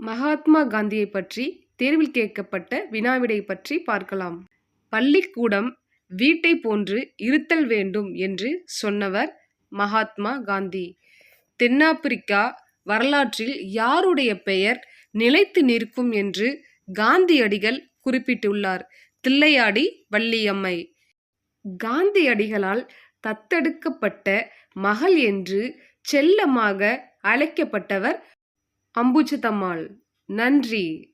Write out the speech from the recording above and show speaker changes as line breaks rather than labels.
மகாத்மா காந்தியை பற்றி தேர்வில் கேட்கப்பட்ட வினாவிடை பற்றி பார்க்கலாம். பள்ளிக்கூடம் வீட்டை போன்று இருத்தல் வேண்டும் என்று சொன்னவர் மகாத்மா காந்தி. தென்னாப்பிரிக்கா வரலாற்றில் யாருடைய பெயர் நிலைத்து நிற்கும் என்று காந்தியடிகள் குறிப்பிட்டுள்ளார். தில்லையாடி வள்ளியம்மை. காந்தியடிகளால் தத்தெடுக்கப்பட்ட மகள் என்று செல்லமாக அழைக்கப்பட்டவர் அம்புஜத்தம்மாள் நன்றி.